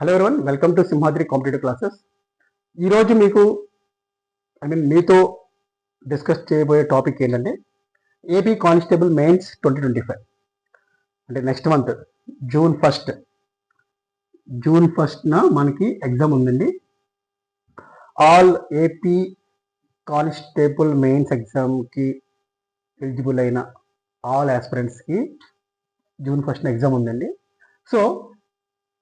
Hello everyone welcome to Simhadri competitive classes ఈరోజు మీకు I mean మీతో డిస్కస్ చేయబోయే టాపిక్ ఏంటంటే AP constable mains twenty twenty five అంటే next month June first June ఫస్ట్న మనకి exam ఉందండి. ఆల్ ఏపీ కానిస్టేబుల్ మెయిన్స్ ఎగ్జామ్కి ఎలిజిబుల్ అయిన ఆల్ ఆస్పిరెంట్స్కి జూన్ ఫస్ట్న ఎగ్జామ్ ఉందండి. సో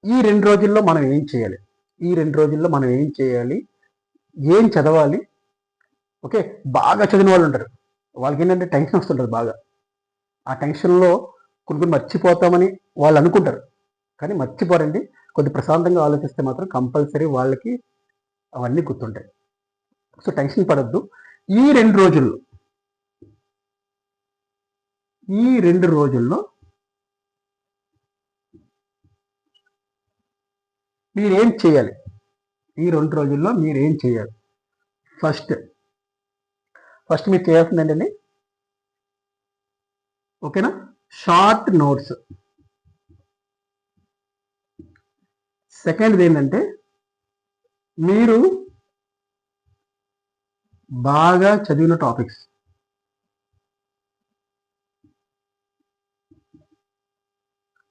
ఈ రెండు రోజుల్లో మనం ఏం చేయాలి? ఈ రెండు రోజుల్లో మనం ఏం చేయాలి? ఏం చదవాలి? ఓకే బాగా చదివిన వాళ్ళు ఉంటారు. వాళ్ళకి ఏంటంటే టెన్షన్ వస్తుంటుంది బాగా. ఆ టెన్షన్లో కొన్ని కొన్ని మర్చిపోతామని వాళ్ళు అనుకుంటారు. కానీ మర్చిపోరండి. కొద్ది ప్రశాంతంగా ఆలోచిస్తే మాత్రం కంపల్సరీ వాళ్ళకి అవన్నీ గుర్తుంటాయి. సో టెన్షన్ పడద్దు. ఈ రెండు రోజుల్లో ఈ రెండు రోజుల్లో మీరేం చేయాలి? ఈ రెండు రోజుల్లో మీరేం చేయాలి? ఫస్ట్ ఫస్ట్ మీరు చేయాల్సిందండి ఏంటండి? ఓకేనా? Short notes. సెకండ్ది ఏంటంటే మీరు బాగా చదివిన టాపిక్స్.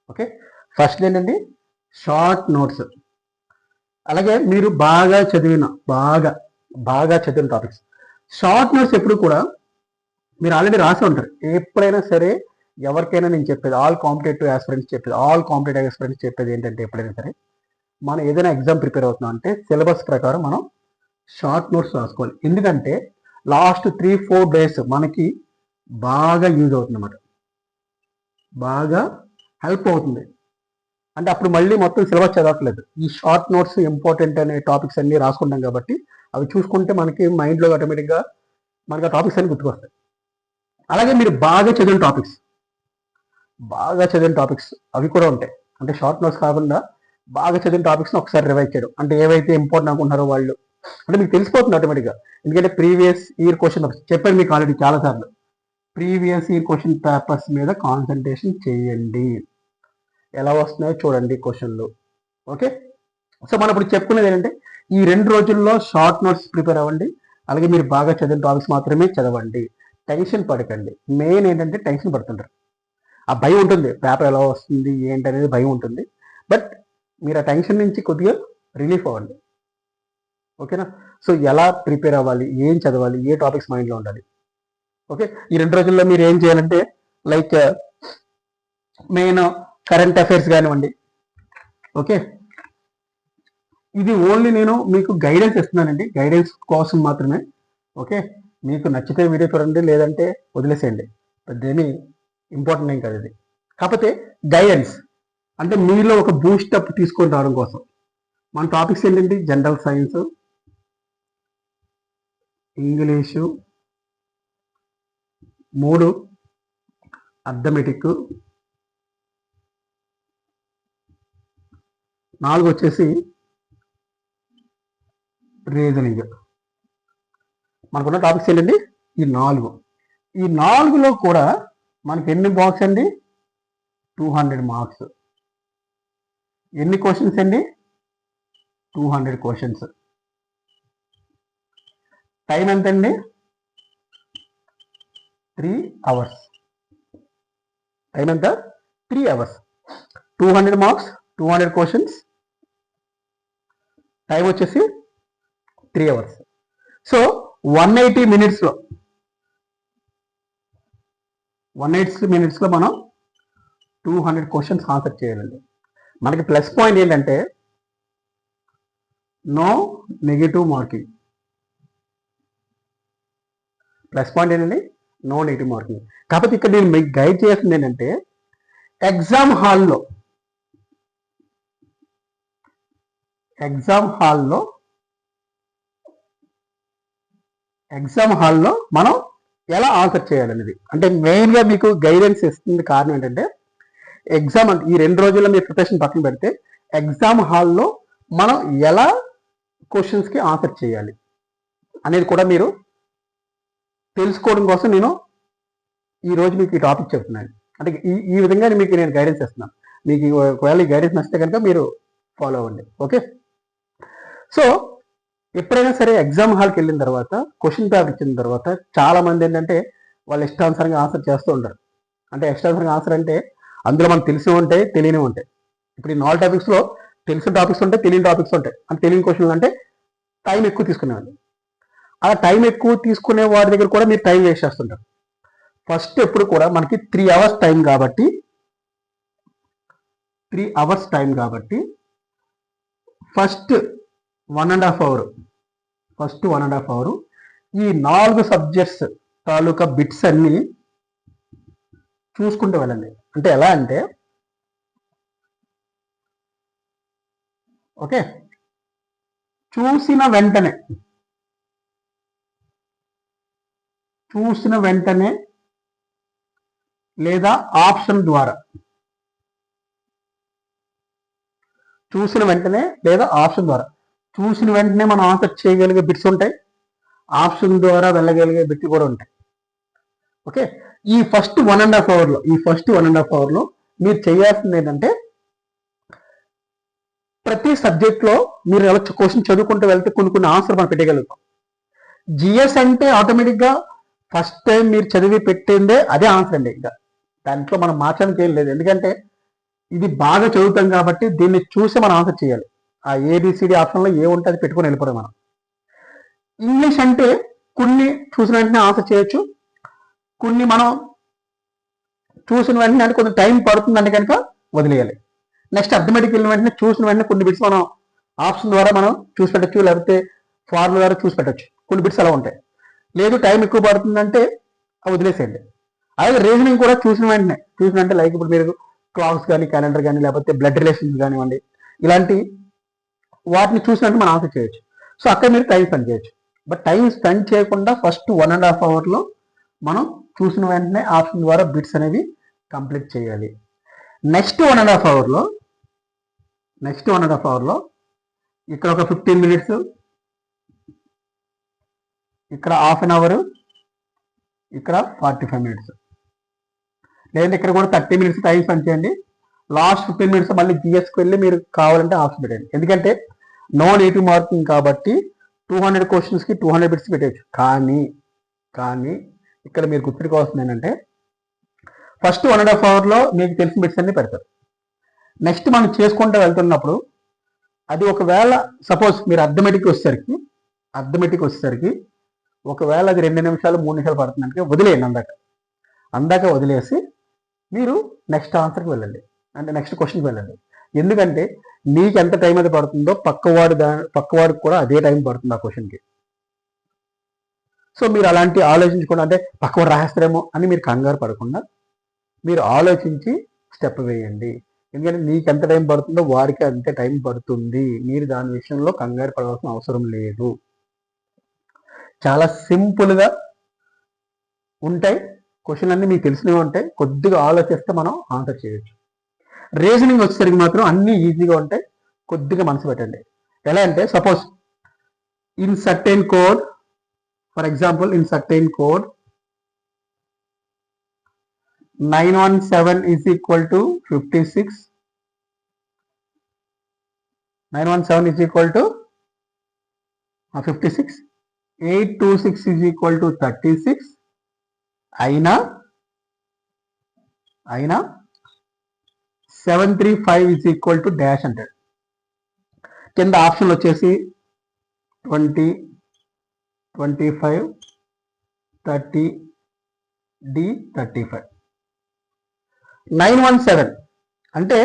ఓకే? ఫస్ట్ ఏంటండి? Short notes. అలాగే మీరు బాగా చదివిన బాగా బాగా చదివిన టాపిక్స్ షార్ట్ నోట్స్ ఎప్పుడు కూడా మీరు ఆల్రెడీ రాసి ఉంటారు. ఎప్పుడైనా సరే ఎవరికైనా నేను చెప్పేది ఆల్ కాంపిటేటివ్ ఆస్పిరెంట్స్ చెప్పేది ఆల్ కాంపిటేటివ్ ఆస్పిరెంట్స్ చెప్పేది ఏంటంటే ఎప్పుడైనా సరే మనం ఏదైనా ఎగ్జామ్ ప్రిపేర్ అవుతున్నాం అంటే సిలబస్ ప్రకారం మనం షార్ట్ నోట్స్ రాసుకోవాలి. ఎందుకంటే లాస్ట్ త్రీ ఫోర్ డేస్ మనకి బాగా యూజ్ అవుతుంది అన్నమాట. బాగా హెల్ప్ అవుతుంది. అంటే అప్పుడు మళ్ళీ మొత్తం సిలబస్ చదవట్లేదు. ఈ షార్ట్ నోట్స్ ఇంపార్టెంట్ అనే టాపిక్స్ అన్ని రాసుకుంటాం కాబట్టి అవి చూసుకుంటే మనకి మైండ్లో ఆటోమేటిక్గా మనకి ఆ టాపిక్స్ అన్ని గుర్తుకొస్తాయి. అలాగే మీరు బాగా చదివిన టాపిక్స్ బాగా చదివిన టాపిక్స్ అవి కూడా ఉంటాయి. అంటే షార్ట్ నోట్స్ కాకుండా బాగా చదివిన టాపిక్స్ని ఒకసారి రివైజ్ చేయడం. అంటే ఏవైతే ఇంపార్టెంట్ అనుకుంటున్నారో వాళ్ళు. అంటే మీకు తెలిసిపోతుంది ఆటోమేటిక్గా. ఎందుకంటే ప్రీవియస్ ఇయర్ క్వశ్చన్ చెప్పాను మీకు ఆల్రెడీ చాలాసార్లు ప్రీవియస్ ఇయర్ క్వశ్చన్ పేపర్స్ మీద కాన్సన్ట్రేషన్ చేయండి. ఎలా వస్తున్నాయో చూడండి క్వశ్చన్లు. ఓకే? సో మనం ఇప్పుడు చెప్పుకునేది ఏంటంటే ఈ రెండు రోజుల్లో షార్ట్ నోట్స్ ప్రిపేర్ అవ్వండి. అలాగే మీరు బాగా చదివిన టాపిక్స్ మాత్రమే చదవండి. టెన్షన్ పడకండి. మెయిన్ ఏంటంటే టెన్షన్ పడుతుంటారు. ఆ భయం ఉంటుంది. పేపర్ ఎలా వస్తుంది ఏంటి అనేది భయం ఉంటుంది. బట్ మీరు ఆ టెన్షన్ నుంచి కొద్దిగా రిలీఫ్ అవ్వండి. ఓకేనా? సో ఎలా ప్రిపేర్ అవ్వాలి ఏం చదవాలి ఏ టాపిక్స్ మైండ్లో ఉండాలి. ఓకే? ఈ రెండు రోజుల్లో మీరు ఏం చేయాలంటే లైక్ మెయిన్ కరెంట్ అఫైర్స్ కానివ్వండి. ఓకే ఇది ఓన్లీ నేను మీకు గైడెన్స్ ఇస్తున్నానండి. గైడెన్స్ కోసం మాత్రమే. ఓకే మీకు నచ్చితే వీడియో చూడండి లేదంటే వదిలేసేయండి. పెద్దేమి ఇంపార్టెంట్ ఏం కాదు ఇది. కాకపోతే గైడెన్స్ అంటే మీలో ఒక బూస్ట్ అప్ తీసుకొని రావడం కోసం. మన టాపిక్స్ ఏంటంటే జనరల్ సైన్స్ ఇంగ్లీషు మూడు అర్థమెటిక్ నాలుగు వచ్చేసి రీజనింగ్ మనకున్న టాపిక్స్ ఏంటండి? ఈ నాలుగు. ఈ నాలుగులో కూడా మనకి ఎన్ని బాక్స్ అండి? టూ హండ్రెడ్ మార్క్స్ ఎన్ని క్వశ్చన్స్ అండి? టూ హండ్రెడ్ క్వశ్చన్స్ టైం ఎంత అండి త్రీ అవర్స్ టైం ఎంత? Three hours two hundred marks two hundred questions time వచ్చేసి three hours. So one eighty మినిట్స్లో వన్ ఎయిటీ మినిట్స్లో మనం టూ హండ్రెడ్ క్వశ్చన్స్ ఆన్సర్ చేయాలండి. మనకి ప్లస్ పాయింట్ ఏంటంటే no negative marking plus point ఏంటండి? నో నెగిటివ్ మార్కింగ్ కాకపోతే ఇక్కడ నేను మీకు గైడ్ చేసింది ఏంటంటే ఎగ్జామ్ హాల్లో ఎగ్జామ్ హాల్లో ఎగ్జామ్ హాల్లో మనం ఎలా ఆన్సర్ చేయాలనేది. అంటే మెయిన్గా మీకు గైడెన్స్ ఇస్తుంది కారణం ఏంటంటే ఎగ్జామ్ అంటే ఈ రెండు రోజుల్లో మీరు ప్రిపరేషన్ పక్కన పెడితే ఎగ్జామ్ హాల్లో మనం ఎలా క్వశ్చన్స్కి ఆన్సర్ చేయాలి అనేది కూడా మీరు తెలుసుకోవడం కోసం నేను ఈరోజు మీకు ఈ టాపిక్ చెప్తున్నాను. అంటే ఈ ఈ విధంగా మీకు నేను గైడెన్స్ ఇస్తున్నాను. మీకు ఒకవేళ ఈ గైడెన్స్ నచ్చితే కనుక మీరు ఫాలో అవ్వండి. ఓకే? సో ఎప్పుడైనా సరే ఎగ్జామ్ హాల్కి వెళ్ళిన తర్వాత క్వశ్చన్ పేపర్ ఇచ్చిన తర్వాత చాలా మంది ఏంటంటే వాళ్ళు ఇష్టానుసారంగా ఆన్సర్ చేస్తూ ఉంటారు. అంటే ఇష్టానుసారంగా ఆన్సర్ అంటే అందులో మనకు తెలిసి ఉంటాయి తెలియని ఉంటాయి. ఇప్పుడు ఈ నాలుగు టాపిక్స్లో తెలిసిన టాపిక్స్ ఉంటాయి తెలియని టాపిక్స్ ఉంటాయి. అంటే తెలియని క్వశ్చన్లు అంటే టైం ఎక్కువ తీసుకునేవాళ్ళు. అలా టైం ఎక్కువ తీసుకునే వారి దగ్గర కూడా మీరు టైం వేస్ట్ చేస్తుంటారు. ఫస్ట్ ఎప్పుడు కూడా మనకి త్రీ అవర్స్ టైం కాబట్టి త్రీ అవర్స్ టైం కాబట్టి first one and half hour first one and half hour ఈ నాలుగు సబ్జెక్ట్స్ తాలూకా బిట్స్ అన్నీ చూసుకుంటూ వెళ్ళండి. అంటే ఎలా అంటే ఓకే చూసిన వెంటనే చూసిన వెంటనే లేదా ఆప్షన్ ద్వారా చూసిన వెంటనే లేదా ఆప్షన్ ద్వారా చూసిన వెంటనే మనం ఆన్సర్ చేయగలిగే బిట్స్ ఉంటాయి. ఆప్షన్ ద్వారా వెళ్ళగలిగే బిట్ కూడా ఉంటాయి. ఓకే ఈ ఫస్ట్ వన్ అండ్ హాఫ్ అవర్లో ఈ ఫస్ట్ వన్ అండ్ హాఫ్ అవర్లో మీరు చేయాల్సింది ఏంటంటే ప్రతి సబ్జెక్ట్లో మీరు ఎలా క్వశ్చన్ చదువుకుంటూ వెళ్తే కొన్ని కొన్ని ఆన్సర్ మనం పెట్టగలుగుతాం. జిఎస్ అంటే ఆటోమేటిక్గా ఫస్ట్ టైం మీరు చదివి పెట్టిందే అదే ఆన్సర్ అండి. ఇంకా దాంట్లో మనం మార్చడానికి ఏం లేదు. ఎందుకంటే ఇది బాగా చదువుతాం కాబట్టి దీన్ని చూసి మనం ఆన్సర్ చేయాలి. ఆ ఏబిసిడి ఆప్షన్లో ఏ ఉంటే అది పెట్టుకొని వెళ్ళిపోవడం మనం. ఇంగ్లీష్ అంటే కొన్ని చూసిన వెంటనే ఆన్సర్ చేయొచ్చు. కొన్ని మనం చూసిన వెంటనే అంటే కొంచెం టైం పడుతుందంటే కనుక వదిలేయాలి. నెక్స్ట్ అర్థమెటిక్ వెళ్ళిన వెంటనే చూసిన వెంటనే కొన్ని బిట్స్ మనం ఆప్షన్ ద్వారా మనం చూసి పెట్టచ్చు లేకపోతే ఫార్ములా ద్వారా చూసి పెట్టచ్చు. కొన్ని బిట్స్ అలా ఉంటాయి. లేదు టైం ఎక్కువ పడుతుందంటే అవి వదిలేసేయండి. అలాగే రీజనింగ్ కూడా చూసిన వెంటనే చూసిన వెంటనే లైక్ ఇప్పుడు మీరు క్లాక్స్ కానీ క్యాలెండర్ కానీ లేకపోతే బ్లడ్ రిలేషన్స్ కానివ్వండి ఇలాంటి వాటిని చూసినట్టు మనం ఆన్సర్ చేయొచ్చు. సో అక్కడ మీరు టైం స్పెండ్ చేయొచ్చు. బట్ టైం స్పెండ్ చేయకుండా ఫస్ట్ వన్ అండ్ హాఫ్ అవర్లో మనం చూసిన వెంటనే ఆప్షన్ ద్వారా బిట్స్ అనేవి కంప్లీట్ చేయాలి. నెక్స్ట్ వన్ అండ్ హాఫ్ అవర్లో నెక్స్ట్ వన్ అండ్ హాఫ్ అవర్లో ఇక్కడ ఒక ఫిఫ్టీన్ మినిట్స్ ఇక్కడ హాఫ్ అన్ అవర్ ఇక్కడ ఫార్టీ ఫైవ్ మినిట్స్. లేదంటే ఇక్కడ కూడా థర్టీ మినిట్స్ టైం స్పెండ్ చేయండి. లాస్ట్ ఫిఫ్టీన్ మినిట్స్ మళ్ళీ జిఎస్కి వెళ్ళి మీరు కావాలంటే ఆప్షన్ పెట్టండి. ఎందుకంటే నో నెగిటివ్ మార్కింగ్ కాబట్టి టూ హండ్రెడ్ క్వశ్చన్స్కి టూ హండ్రెడ్ బిట్స్ పెట్టచ్చు కానీ కానీ ఇక్కడ మీరు గుర్తుపెట్టుకోవాల్సింది ఏంటంటే ఫస్ట్ వన్ అండ్ హాఫ్ అవర్లో మీకు తెలిసిన బిట్స్ అన్ని పెడతారు. నెక్స్ట్ మనం చేసుకుంటూ వెళ్తున్నప్పుడు అది ఒకవేళ సపోజ్ మీరు అర్థమెటిక్ వచ్చేసరికి అర్థమెటిక్ వచ్చేసరికి ఒకవేళ అది రెండు నిమిషాలు మూడు నిమిషాలు పడుతుందంటే వదిలేయండి అందాక. అందాక వదిలేసి మీరు నెక్స్ట్ ఆన్సర్కి వెళ్ళండి. అంటే నెక్స్ట్ క్వశ్చన్కి వెళ్ళండి. ఎందుకంటే నీకు ఎంత టైం అది పడుతుందో పక్కవాడు దా పక్కవాడికి కూడా అదే టైం పడుతుంది ఆ క్వశ్చన్కి సో మీరు అలాంటి ఆలోచించకుండా. అంటే పక్కవాడు రాసేస్తారేమో అని మీరు కంగారు పడకుండా మీరు ఆలోచించి స్టెప్ వేయండి. ఎందుకంటే నీకు ఎంత టైం పడుతుందో వారికి అంతే టైం పడుతుంది. మీరు దాని విషయంలో కంగారు పడవలసిన అవసరం లేదు. చాలా సింపుల్గా ఉంటాయి. క్వశ్చన్ అన్నీ మీకు తెలిసినవి ఉంటాయి. కొద్దిగా ఆలోచిస్తే మనం ఆన్సర్ చేయొచ్చు. రీజనింగ్ వచ్చేసరికి మాత్రం అన్ని ఈజీగా ఉంటాయి. కొద్దిగా మనసు పెట్టండి. ఎలా అంటే suppose in certain code for example in certain code nine one seven is equal to fifty six nine one seven is equal to fifty six eight two six is equal to thirty six అయినా అయినా seven three five is equal to dash అంటాడు కింద ఆప్షన్లు వచ్చేసి twenty twenty five thirty D thirty five nine one seven అంటే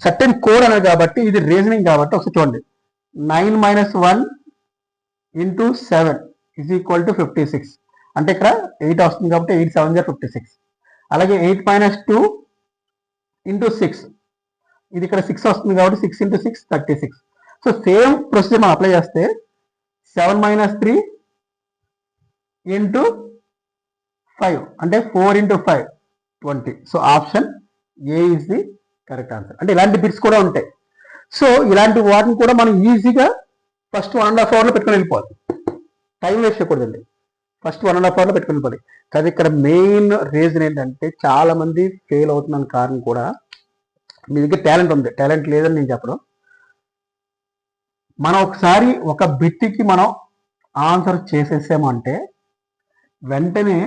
certain code అనేది కాబట్టి ఇది రీజనింగ్ కాబట్టి ఒకసారి చూడండి. Nine minus one into seven is equal to fifty six అంటే ఇక్కడ ఎయిట్ వస్తుంది కాబట్టి ఎయిట్ సెవెన్ జర్ ఫిఫ్టీ సిక్స్ అలాగే eight minus two into six ఇది ఇక్కడ సిక్స్ వస్తుంది కాబట్టి six into six thirty six so same procedure మనం అప్లై చేస్తే seven minus three into five అంటే four into five twenty so option A is the correct answer అంటే ఇలాంటి bits కూడా ఉంటాయి. సో ఇలాంటి వాటిని కూడా మనం ఈజీగా ఫస్ట్ వన్ అండ్ హాఫ్ అవర్లో పెట్టుకుని వెళ్ళిపోవాలి. టైం వేస్ట్ చేయకూడదండి. ఫస్ట్ వన్ అండ్ హాఫ్ అవర్లో పెట్టుకుని వెళ్ళిపోవాలి. కానీ ఇక్కడ మెయిన్ రీజన్ ఏంటంటే చాలామంది ఫెయిల్ అవుతున్న కారణం కూడా మీ దగ్గర టాలెంట్ ఉంది. టాలెంట్ లేదని నేను చెప్పడం మనం ఒకసారి ఒక బిట్టికి మనం ఆన్సర్ చేసేసామంటే వెంటనే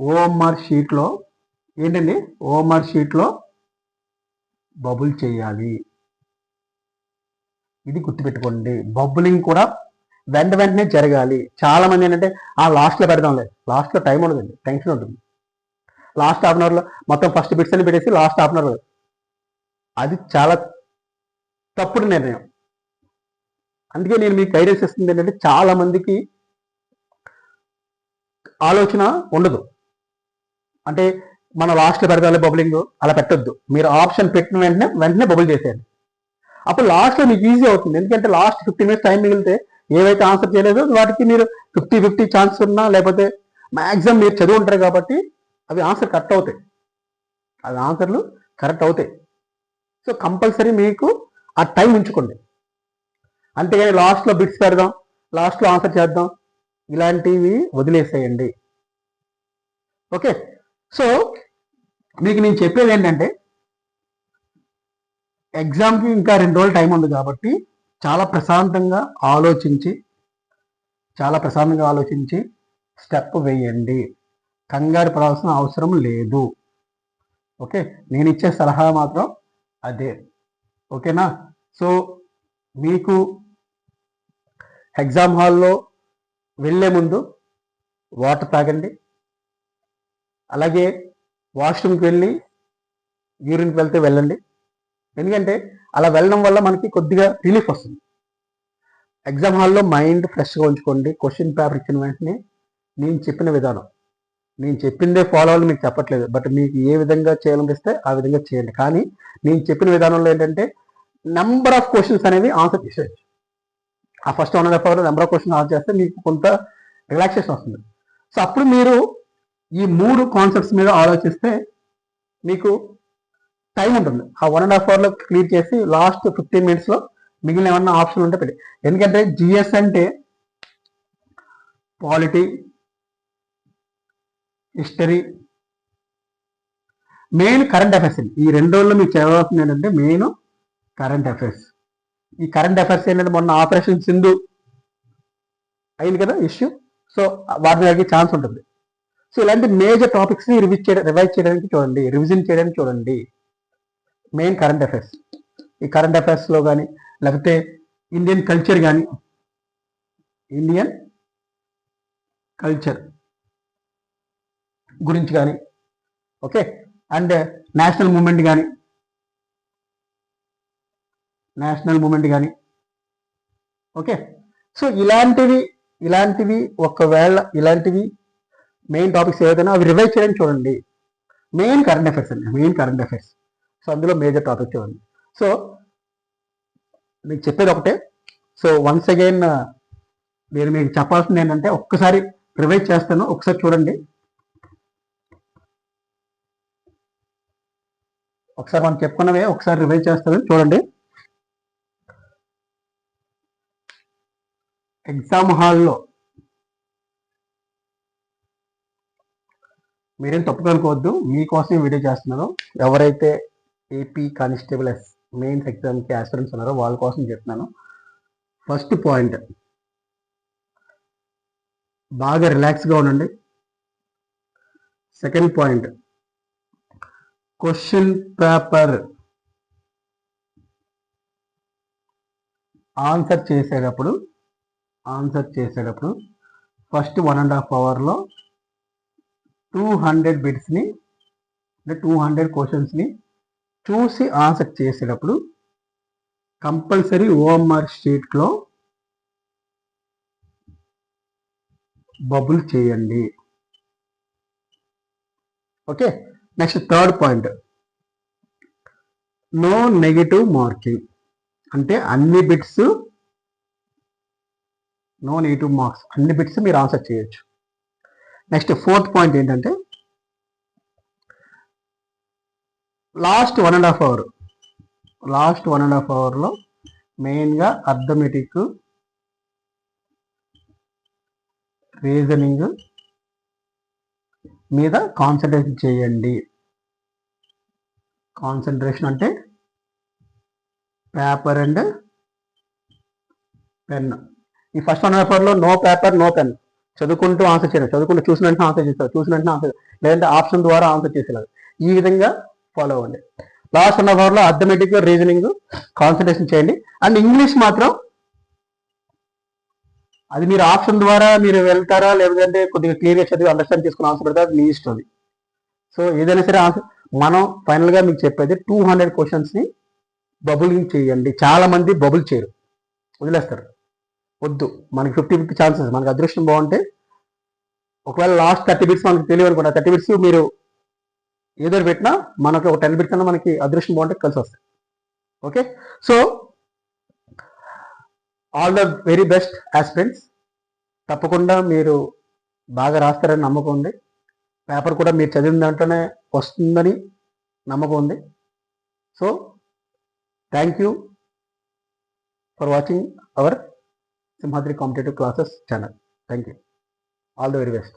ఓఎంఆర్ షీట్లో ఏంటండి? ఓఎంఆర్ షీట్లో బబుల్ చేయాలి. ఇది గుర్తుపెట్టుకోండి. బబులింగ్ కూడా వెంట వెంటనే జరగాలి. చాలామంది ఏంటంటే ఆ లాస్ట్లో పెడదాంలే. లాస్ట్లో టైం ఉండదండి. టెన్షన్ ఉంటుంది. లాస్ట్ హాఫ్ అన్ అవర్లో మొత్తం ఫస్ట్ బిట్స్ అని పెట్టేసి లాస్ట్ హాఫ్ అన్ అవర్ అది చాలా తప్పుడు నిర్ణయం. అందుకే నేను మీకు గైడెన్స్ ఇస్తుంది ఏంటంటే చాలా మందికి ఆలోచన ఉండదు. అంటే మన లాస్ట్లో పెడతాలి బబులింగ్ అలా పెట్టొద్దు. మీరు ఆప్షన్ పెట్టిన వెంటనే వెంటనే బబుల్ చేసేయండి. అప్పుడు లాస్ట్లో మీకు ఈజీ అవుతుంది. ఎందుకంటే లాస్ట్ ఫిఫ్టీ మినిట్స్ టైం మిగిలితే ఏవైతే ఆన్సర్ చేయలేదో వాటికి మీరు ఫిఫ్టీ ఫిఫ్టీ ఛాన్స్ ఉన్నా లేకపోతే మ్యాక్సిమం మీరు చదువు ఉంటారు కాబట్టి అవి ఆన్సర్ కరెక్ట్ అవుతాయి. అవి ఆన్సర్లు కరెక్ట్ అవుతాయి. సో కంపల్సరీ మీకు ఆ టైం ఉంచుకోండి. అంతేగాని లాస్ట్లో బిట్స్ పెడదాం లాస్ట్లో ఆన్సర్ చేద్దాం ఇలాంటివి వదిలేసేయండి. ఓకే సో మీకు నేను చెప్పేది ఏంటంటే ఎగ్జామ్కి ఇంకా రెండు రోజులు టైం ఉంది కాబట్టి చాలా ప్రశాంతంగా ఆలోచించి చాలా ప్రశాంతంగా ఆలోచించి స్టెప్ వేయండి. కంగారు పడాల్సిన అవసరం లేదు. ఓకే నేను ఇచ్చే సలహా మాత్రం అదే. ఓకేనా? సో మీకు ఎగ్జామ్ హాల్లో వెళ్ళే ముందు వాటర్ తాగండి. అలాగే వాష్రూమ్కి వెళ్ళి యూరిన్కి వెళ్తే వెళ్ళండి. ఎందుకంటే అలా వెళ్ళడం వల్ల మనకి కొద్దిగా రిలీఫ్ వస్తుంది. ఎగ్జామ్ హాల్లో మైండ్ ఫ్రెష్గా ఉంచుకోండి. క్వశ్చన్ పేపర్ ఇచ్చిన వెంటనే నేను చెప్పిన విధానం. నేను చెప్పిందే ఫాలో అవ్వాలి మీకు చెప్పట్లేదు. బట్ మీకు ఏ విధంగా చేయాలనిపిస్తే ఆ విధంగా చేయండి. కానీ నేను చెప్పిన విధానంలో ఏంటంటే నెంబర్ ఆఫ్ క్వశ్చన్స్ అనేవి ఆన్సర్ చేసేయచ్చు. ఆ first one and half hour number of question answer చేస్తే మీకు కొంత రిలాక్సేషన్ వస్తుంది. సో అప్పుడు మీరు ఈ మూడు కాన్సెప్ట్స్ మీద ఆలోచిస్తే మీకు టైం ఉంటుంది. ఆ వన్ అండ్ హాఫ్ అవర్లో క్లియర్ చేసి లాస్ట్ ఫిఫ్టీన్ మినిట్స్లో మిగిలిన ఏమన్నా ఆప్షన్ ఉంటే పెట్టి. ఎందుకంటే జిఎస్ అంటే polity history. Main current affairs ఈ రెండు రోజుల్లో మీకు చదవాల్సింది ఏంటంటే మెయిన్ కరెంట్ అఫైర్స్. ఈ కరెంట్ అఫైర్స్ ఏంటంటే మొన్న ఆపరేషన్ సింధు అయింది కదా ఇష్యూ. సో వాటి దగ్గర ఛాన్స్ ఉంటుంది. సో ఇలాంటి మేజర్ టాపిక్స్ని రివిజ్ చేయడం రివైజ్ చేయడానికి చూడండి రివిజన్ చేయడానికి చూడండి. Main current affairs. ఈ కరెంట్ అఫైర్స్లో కానీ లేకపోతే ఇండియన్ కల్చర్ కానీ ఇండియన్ కల్చర్. గురించి కానీ ఓకే? అండ్ నేషనల్ మూమెంట్ కానీ నేషనల్ మూమెంట్ కానీ ఓకే? సో ఇలాంటివి ఇలాంటివి ఒకవేళ ఇలాంటివి మెయిన్ టాపిక్స్ ఏదైనా అవి రివైజ్ చేయడానికి చూడండి. మెయిన్ కరెంట్ అఫైర్స్ అండి మెయిన్ కరెంట్ అఫైర్స్. సో అందులో మేజర్ టాపిక్ చూడండి. సో మీకు చెప్పేది ఒకటే. సో వన్స్ అగైన్ నేను మీకు చెప్పాల్సింది ఏంటంటే ఒక్కసారి రివైజ్ చేస్తాను ఒకసారి చూడండి. ఒకసారి మనం చెప్పుకున్నవే ఒకసారి రివైజ్ చేస్తాను. చూడండి. ఎగ్జామ్ హాల్లో మీరేం తప్పుగా అనుకోవద్దు. మీకోసం వీడియో చేస్తున్నారు ఎవరైతే ఏపీ కానిస్టేబుల్ ఎస్ మెయిన్స్ ఎగ్జామ్కి ఆస్పిరెంట్స్ ఉన్నారో వాళ్ళ కోసం చెప్తున్నాను. ఫస్ట్ పాయింట్ బాగా రిలాక్స్గా ఉండండి. Second point question paper answer చేసేటప్పుడు ఆన్సర్ చేసేటప్పుడు ఫస్ట్ వన్ అండ్ హాఫ్ అవర్లో టూ హండ్రెడ్ బిట్స్ని అంటే టూ హండ్రెడ్ క్వశ్చన్స్ని చూసి ఆన్సర్ చేసేటప్పుడు కంపల్సరీ ఓఎంఆర్ షీట్లో బబుల్ చేయండి. Okay next third point no negative marking అంటే అన్ని బిట్స్ నో నెగిటివ్ మార్క్స్ అన్ని బిట్స్ మీరు ఆన్సర్ చేయొచ్చు. నెక్స్ట్ ఫోర్త్ పాయింట్ ఏంటంటే last one and half hour last one and half అవర్లో మెయిన్గా అర్థమెటిక్ రీజనింగ్ మీద కాన్సన్ట్రేషన్ చేయండి. కాన్సన్ట్రేషన్ అంటే పేపర్ అండ్ పెన్ ఈ ఫస్ట్ వన్ పేపర్లో నో పేపర్ నో పెన్ చదువుకుంటూ ఆన్సర్ చేయడం. చదువుకుంటూ చూసిన వెంటనే ఆన్సర్ చేస్తారు. చూసిన వెంటనే ఆన్సర్ లేదంటే ఆప్షన్ ద్వారా ఆన్సర్ చేసేలాగా. ఈ విధంగా ఫాలో అవ్వండి. లాస్ట్ వన్ అవర్లో అథమెటిక్ రీజనింగ్ కాన్సన్ట్రేషన్ చేయండి. అండ్ ఇంగ్లీష్ మాత్రం అది మీరు ఆప్షన్ ద్వారా మీరు వెళ్తారా? లేదంటే కొద్దిగా క్లియర్గా చదివి అండర్స్టాండ్ చేసుకుని ఆన్సర్ పెడతారా అది మీ ఇష్టం అది. సో ఏదైనా సరే ఆన్సర్ మనం ఫైనల్గా మీకు చెప్పేది టూ హండ్రెడ్ క్వశ్చన్స్ని బబులింగ్ చేయండి. చాలా మంది బబుల్ చేయరు. వదిలేస్తారు. వద్దు. మనకి ఫిఫ్టీ ఫిఫ్టీ ఛాన్సెస్ మనకి అదృష్టం బాగుంటే ఒకవేళ లాస్ట్ థర్టీ బిట్స్ మనకి తెలియదు అనుకోండి థర్టీ బిట్స్ మీరు ఏదో పెట్టినా మనకి ఒక టెన్ బిట్స్ అన్న మనకి అదృష్టం బాగుంటే కలిసి వస్తాయి. Okay so all the very best aspirants తప్పకుండా మీరు బాగా రాస్తారని నమ్మకం ఉంది. పేపర్ కూడా మీరు చదివిన దాంట్లోనే వస్తుందని నమ్మకం ఉంది. So thank you for watching our Simhadri competitive classes channel thank you all the very best